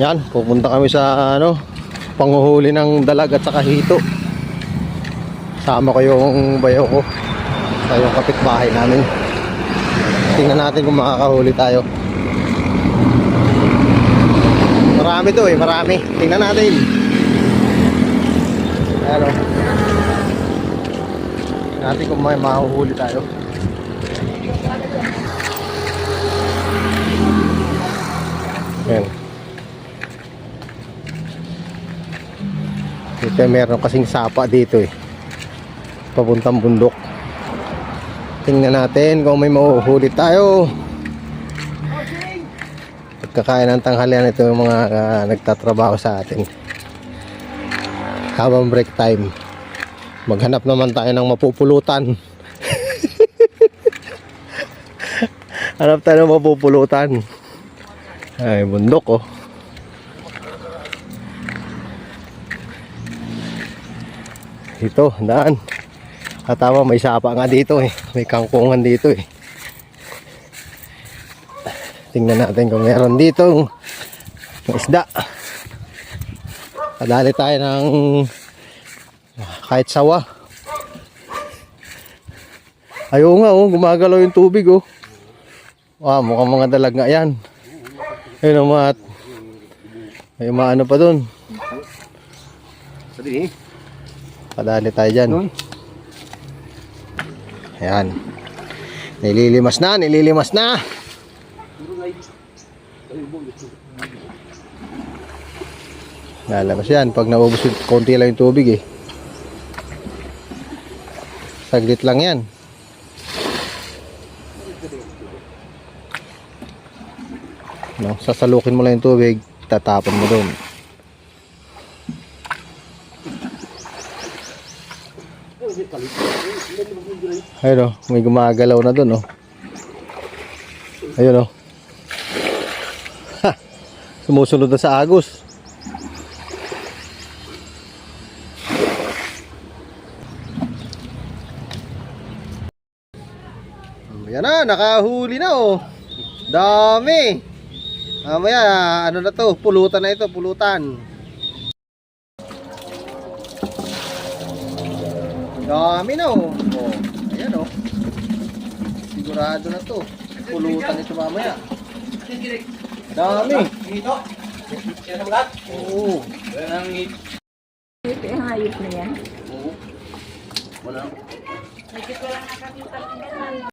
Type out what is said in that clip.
Yan, pupunta kami sa ano, panguhuli ng dalag at saka hito. Sama ko yung bayo ko sa yung kapitbahay namin. Tingnan natin kung makakahuli tayo. Marami to eh, marami. Tingnan natin. Ayan o. Tingnan natin kung may mahuhuli tayo. Dito meron kasing sapa dito eh. Papuntang bundok. Tingnan natin kung may mahuhuli tayo. Pagkakain ng tanghalian ito yung mga ah, nagtatrabaho sa atin. Habang break time. Maghanap naman tayo ng mapupulutan. Hanap tayo ng mapupulutan. Ay, bundok oh. Ito, daan. Katama, may sapa nga dito eh. May kangkungan dito eh. Tingnan natin kung meron dito isda. Kadali tayo ng kahit sawa. Ayaw nga oh, gumagalaw yung tubig oh. Wow, mukhang mga dalag nga yan. Ayun ang mga may maano pa dun. Sabi eh. Kadali tayo dyan. Ayan. Nililimas na, nililimas na. Lalabas yan. Pag naubos yung konti lang yung tubig eh. Saglit lang yan. No, sasalukin mo lang yung tubig, tatapon mo doon. Ayun oh, may gumagalaw na doon oh. Ayun oh. Ha! Sumusunod na sa agos. Yan na, nakahuli na oh. Dami. Mamaya, ano na to, pulutan na ito, pulutan. Dami na oh. oh. Ayan oh. Sigurado na to. Pulutan ito mamaya. Dami. Dito. Siya sa ulat. Oo. Yan ang. Ito yung hayop na yan. Wala.